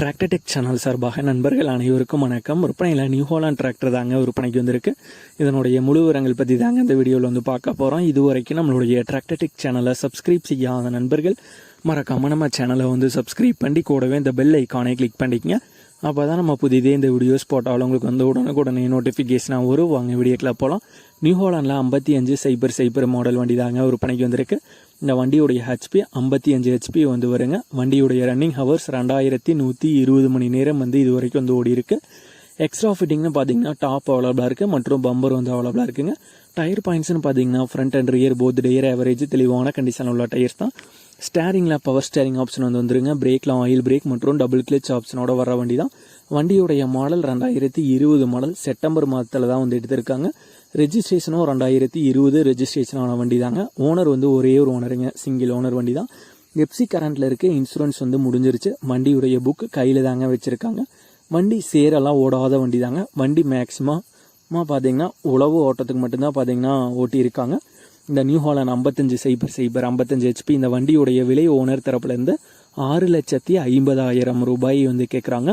Tractor Tech channel சார்பாக நண்பர்கள் அனைவருக்கும் வணக்கம். விற்பனையில் நியூ ஹோலாண்ட் டிராக்டர் தாங்க விற்பனைக்கு வந்திருக்கு. இதனுடைய முழு விவரங்கள் பற்றி தாங்க இந்த வீடியோவில் வந்து பார்க்க போகிறோம் இது வரைக்கும் நம்மளுடைய டிராக்டர்டெக் சேனலை சப்ஸ்கிரைப் செய்யாத நண்பர்கள் மறக்காம நம்ம சேனலை வந்து சப்ஸ்கிரைப் பண்ணி கூடவே இந்த பெல் ஐக்கானை கிளிக் பண்ணிக்கங்க. அப்போ தான் நம்ம புதிதே இந்த வீடியோஸ் போட்டாலும் உங்களுக்கு வந்து உடனுக்குடனே நோட்டிஃபிகேஷனாக வரும். வாங்க வீடியோக்கில் போகலாம் நியூ ஹோலாண்டில் ஐம்பத்தி அஞ்சு சைபர் சைபர் மாடல் வண்டி தாங்க விற்பனைக்கு வந்திருக்கு. இந்த வண்டியுடைய ஹெச்பி ஐம்பத்தி அஞ்சு ஹெச்பி வந்து வருங்க. வண்டியுடைய ரன்னிங் ஹவர்ஸ் ரெண்டாயிரத்தி நூற்றி இருபது மணி நேரம் வந்து இது வரைக்கும் வந்து ஓடி இருக்கு எக்ஸ்ட்ரா ஃபிட்டிங்னு பார்த்தீங்கன்னா டாப் அவைலபிளாக இருக்குது மற்றும் பம்பர் வந்து அவைலபிளாக இருக்குங்க. டயர் பாயிண்ட்ஸ்னு பார்த்தீங்கன்னா front and rear both tyre average தெளிவான கண்டிஷன் உள்ள டயர்ஸ் தான். ஸ்டேரிங்கில் பவர் ஸ்டேரிங் ஆப்ஷன் வந்து வந்துருங்க. பிரேக்கில் ஆயில் பிரேக் மற்றும் டபுள் கிளச் ஆப்ஷனோட வர வண்டி தான் வண்டியுடைய மாடல் ரெண்டாயிரத்தி இருபது மாடல் செப்டம்பர் மாதத்தில் தான் வந்து எடுத்திருக்காங்க. ரெஜிஸ்ட்ரேஷனும் ரெண்டாயிரத்தி இருபது ரெஜிஸ்ட்ரேஷனான ஆன வண்டி தாங்க ஓனர் வந்து ஒரே ஒரு ஓனருங்க சிங்கிள் ஓனர் வண்டி தான் எப்சி கரண்ட்டில் இருக்க இன்சூரன்ஸ் வந்து முடிஞ்சிருச்சு. வண்டியுடைய புக் கையில் தாங்க வச்சுருக்காங்க. வண்டி சேரெல்லாம் ஓடாத வண்டி தாங்க வண்டி மேக்ஸிமமாக பார்த்தீங்கன்னா உழவு ஓட்டத்துக்கு மட்டும்தான் பார்த்தீங்கன்னா ஓட்டியிருக்காங்க. இந்த நியூ ஹாலண்ட் ஐம்பத்தஞ்சு சைபர் சைபர் ஐம்பத்தஞ்சு ஹெச்பி இந்த வண்டியுடைய விலை ஓனர் தரப்புலேருந்து ஆறு லட்சத்தி ஐம்பதாயிரம் ரூபாய் வந்து கேட்குறாங்க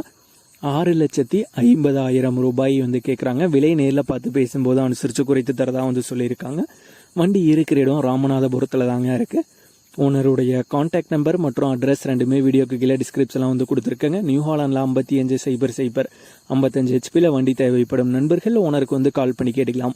ஆறு லட்சத்தி ஐம்பதாயிரம் ரூபாய் வந்து கேட்குறாங்க விலை நேரில் பார்த்து பேசும்போது அனுசரித்து குறைத்து தரதா வந்து சொல்லியிருக்காங்க. வண்டி இருக்கிற இடம் ராமநாதபுரத்தில் தாங்க இருக்குது ஓனருடைய காண்டாக்ட் நம்பர் மற்றும் அட்ரஸ் ரெண்டுமே வீடியோக்கு கீழே டிஸ்கிரிப்ஷனில் வந்து கொடுத்துருக்கேங்க. நியூ ஹாலாண்டில் ஐம்பத்தி அஞ்சு சைபர் சைபர் ஐம்பத்தஞ்சு ஹெச்பியில் வண்டி தேவைப்படும். நண்பர்கள் ஓனருக்கு வந்து கால் பண்ணி கேட்டுக்கலாம்.